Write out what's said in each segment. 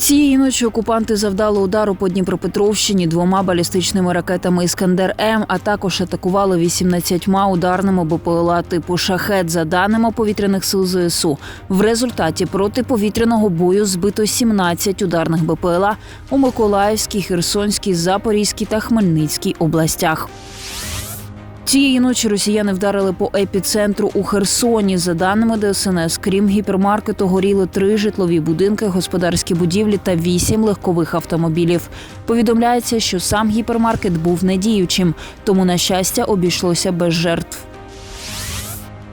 Цієї ночі окупанти завдали удару по Дніпропетровщині двома балістичними ракетами Іскандер М, а також атакували 18 ударними БПЛА типу Шахет. За даними повітряних сил ЗСУ, в результаті протиповітряного бою збито 17 ударних БПЛА у Миколаївській, Херсонській, Запорізькій та Хмельницькій областях. Цієї ночі росіяни вдарили по епіцентру у Херсоні. За даними ДСНС, крім гіпермаркету, горіли три житлові будинки, господарські будівлі та вісім легкових автомобілів. Повідомляється, що сам гіпермаркет був недіючим, тому на щастя обійшлося без жертв.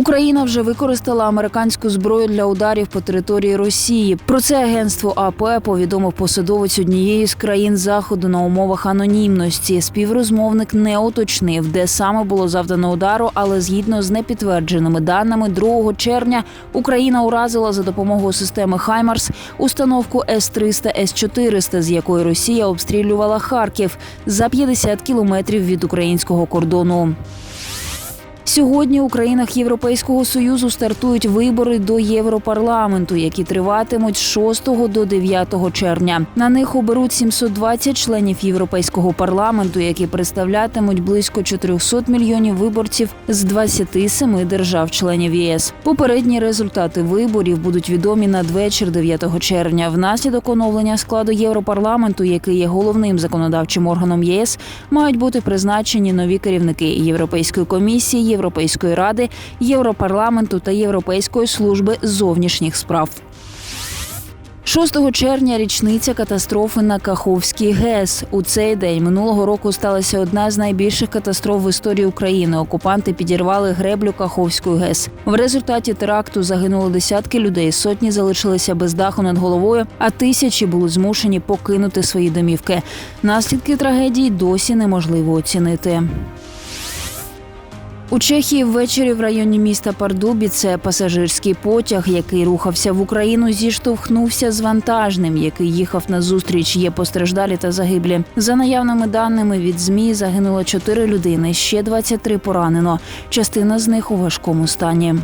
Україна вже використала американську зброю для ударів по території Росії. Про це агентство АП повідомив посадовець однієї з країн заходу на умовах анонімності. Співрозмовник не уточнив, де саме було завдано удару, але згідно з непідтвердженими даними, 2 червня Україна уразила за допомогою системи Хаймарс установку С-300 С-400, з якої Росія обстрілювала Харків за 50 кілометрів від українського кордону. Сьогодні у країнах Європейського союзу стартують вибори до Європарламенту, які триватимуть з 6 до 9 червня. На них оберуть 720 членів Європейського парламенту, які представлятимуть близько 400 мільйонів виборців з 27 держав-членів ЄС. Попередні результати виборів будуть відомі надвечір 9 червня. Внаслідок оновлення складу Європарламенту, який є головним законодавчим органом ЄС, мають бути призначені нові керівники Європейської комісії. Європейської ради, Європарламенту та Європейської служби зовнішніх справ. 6 червня річниця катастрофи на Каховській ГЕС. У цей день минулого року сталася одна з найбільших катастроф в історії України. Окупанти підірвали греблю Каховської ГЕС. В результаті теракту загинули десятки людей, сотні залишилися без даху над головою, а тисячі були змушені покинути свої домівки. Наслідки трагедії досі неможливо оцінити. У Чехії ввечері в районі міста Пардубіце пасажирський потяг, який рухався в Україну, зіштовхнувся з вантажним, який їхав на зустріч. Є постраждалі та загиблі. За наявними даними від змі загинуло чотири людини ще 23 поранено. Частина з них у важкому стані.